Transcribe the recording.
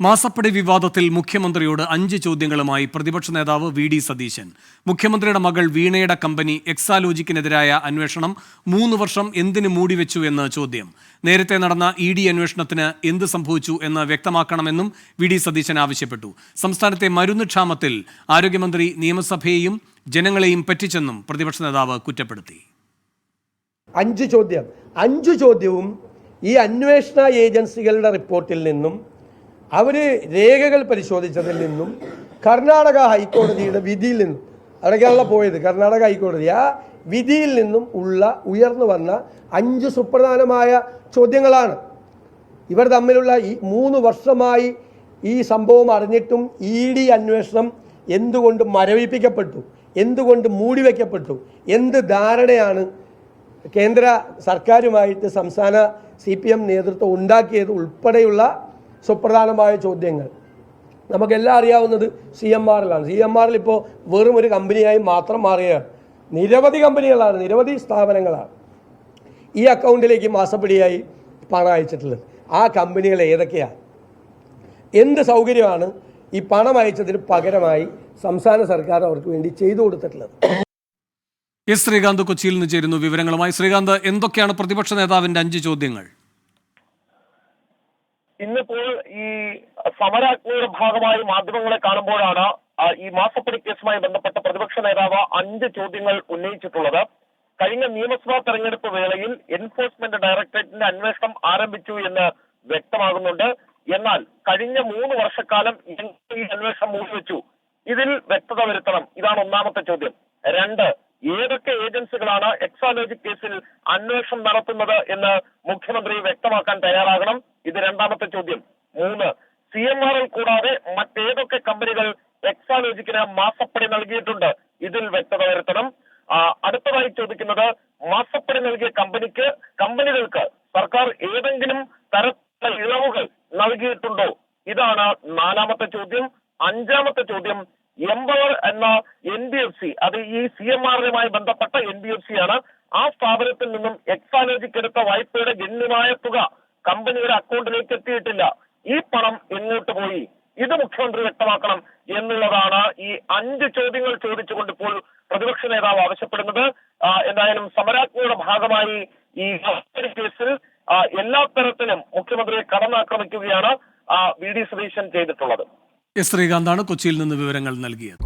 മാസപ്പടി വിവാദത്തിൽ മുഖ്യമന്ത്രിയോട് അഞ്ച് ചോദ്യങ്ങളുമായി പ്രതിപക്ഷ നേതാവ് വി ഡി സതീശൻ. മുഖ്യമന്ത്രിയുടെ മകൾ വീണയുടെ കമ്പനി എക്സാലോജിക്കിനെതിരായ അന്വേഷണം മൂന്ന് വർഷം എന്തിന് മൂടിവെച്ചു എന്ന് ചോദ്യം. നേരത്തെ നടന്ന ഇ ഡി അന്വേഷണത്തിന് എന്ത് സംഭവിച്ചു എന്ന് വ്യക്തമാക്കണമെന്നും വി ഡി സതീശൻ ആവശ്യപ്പെട്ടു. സംസ്ഥാനത്തെ മരുന്ന് ക്ഷാമത്തിൽ ആരോഗ്യമന്ത്രി നിയമസഭയെയും ജനങ്ങളെയും പറ്റിച്ചെന്നും പ്രതിപക്ഷ നേതാവ് കുറ്റപ്പെടുത്തി. അഞ്ച് ചോദ്യം. അഞ്ച് ചോദ്യവും ഈ അന്വേഷണ ഏജൻസികളുടെ റിപ്പോർട്ടിൽ നിന്നും അവർ രേഖകൾ പരിശോധിച്ചതിൽ നിന്നും കർണാടക ഹൈക്കോടതിയുടെ വിധിയിൽ നിന്നും അവിടേക്കാണല്ലോ പോയത് കർണാടക ഹൈക്കോടതി. ആ വിധിയിൽ നിന്നും ഉള്ള ഉയർന്നു വന്ന അഞ്ച് സുപ്രധാനമായ ചോദ്യങ്ങളാണ്. ഇവർ തമ്മിലുള്ള ഈ മൂന്ന് വർഷമായി ഈ സംഭവം അറിഞ്ഞിട്ടും ഇ ഡി അന്വേഷണം എന്തുകൊണ്ട് മരവിപ്പിക്കപ്പെട്ടു എന്തുകൊണ്ട് മൂടിവെക്കപ്പെട്ടു എന്ത് ധാരണയാണ് കേന്ദ്ര സർക്കാരുമായിട്ട് സംസ്ഥാന സി പി എം നേതൃത്വം ഉണ്ടാക്കിയത് ഉൾപ്പെടെയുള്ള സുപ്രധാനമായ ചോദ്യങ്ങൾ. നമുക്കെല്ലാം അറിയാവുന്നത് സി എം ആറിലാണ് സി എം ആറിൽ ഇപ്പോൾ വെറും ഒരു കമ്പനിയായി മാത്രം മാറുകയാണ് നിരവധി കമ്പനികളാണ് നിരവധി സ്ഥാപനങ്ങളാണ് ഈ അക്കൗണ്ടിലേക്ക് മാസപ്പടിയായി പണം അയച്ചിട്ടുള്ളത്. ആ കമ്പനികൾ ഏതൊക്കെയാണ്? എന്ത് സൗകര്യമാണ് ഈ പണം അയച്ചതിന് പകരമായി സംസ്ഥാന സർക്കാർ അവർക്ക് വേണ്ടി ചെയ്തു കൊടുത്തിട്ടുള്ളത്? എസ് ശ്രീകാന്ത് കൊച്ചിയിൽ നിന്ന് ചേരുന്നു വിവരങ്ങളുമായി. ശ്രീകാന്ത് എന്തൊക്കെയാണ് പ്രതിപക്ഷ നേതാവിന്റെ അഞ്ച് ചോദ്യങ്ങൾ? ഇന്നിപ്പോൾ ഈ സമരാജ്ഞയുടെ ഭാഗമായി മാധ്യമങ്ങളെ കാണുമ്പോഴാണ് ഈ മാസപ്പടി കേസുമായി ബന്ധപ്പെട്ട പ്രതിപക്ഷ നേതാവ് അഞ്ച് ചോദ്യങ്ങൾ ഉന്നയിച്ചിട്ടുള്ളത്. കഴിഞ്ഞ നിയമസഭാ തെരഞ്ഞെടുപ്പ് വേളയിൽ എൻഫോഴ്സ്മെന്റ് ഡയറക്ടറേറ്റിന്റെ അന്വേഷണം ആരംഭിച്ചു എന്ന് വ്യക്തമാകുന്നുണ്ട്. എന്നാൽ കഴിഞ്ഞ മൂന്ന് വർഷക്കാലം ഈ അന്വേഷണം മൂടിവെച്ചു. ഇതിൽ വ്യക്തത വരുത്തണം. ഇതാണ് ഒന്നാമത്തെ ചോദ്യം. രണ്ട് ഏതൊക്കെ ഏജൻസികളാണ് എക്സാലോജി കേസിൽ അന്വേഷണം നടത്തുന്നത് എന്ന് മുഖ്യമന്ത്രി വ്യക്തമാക്കാൻ തയ്യാറാകണം. ഇത് രണ്ടാമത്തെ ചോദ്യം. മൂന്ന് സി എം ആർ എൽ കൂടാതെ മറ്റേതൊക്കെ കമ്പനികൾ എക്സാലോജിക്കിന് മാസപ്പടി നൽകിയിട്ടുണ്ട്. ഇതിൽ വ്യക്തത വരുത്തണം. അടുത്തതായി ചോദിക്കുന്നത് മാസപ്പടി നൽകിയ കമ്പനിക്ക് കമ്പനികൾക്ക് സർക്കാർ ഏതെങ്കിലും തരത്തിലുള്ള ഇളവുകൾ നൽകിയിട്ടുണ്ടോ? ഇതാണ് നാലാമത്തെ ചോദ്യം. അഞ്ചാമത്തെ ചോദ്യം എംപവർ എന്ന എൻ ബി എഫ് സി അത് ഈ സി എം ആറിനുമായി ബന്ധപ്പെട്ട എൻ ബി എഫ് സി ആണ്. ആ സ്ഥാപനത്തിൽ നിന്നും എക്സാലോജിക്ക് എടുത്ത വായ്പയുടെ ഗണ്യമായ തുക കമ്പനിയുടെ അക്കൗണ്ടിലേക്ക് എത്തിയിട്ടില്ല. ഈ പണം എങ്ങോട്ട് പോയി? ഇത് മുഖ്യമന്ത്രി വ്യക്തമാക്കണം എന്നുള്ളതാണ് ഈ അഞ്ച് ചോദ്യങ്ങൾ ചോദിച്ചുകൊണ്ട് ഇപ്പോൾ പ്രതിപക്ഷ നേതാവ് ആവശ്യപ്പെടുന്നത്. എന്തായാലും സമരാജ്ഞയുടെ ഭാഗമായി ഈ കേസിൽ എല്ലാ തരത്തിലും മുഖ്യമന്ത്രിയെ കടന്നാക്രമിക്കുകയാണ് വി ഡി സതീശൻ ചെയ്തിട്ടുള്ളത്. ശ്രീകാന്താണ് കൊച്ചിയിൽ നിന്ന് വിവരങ്ങൾ നൽകിയത്.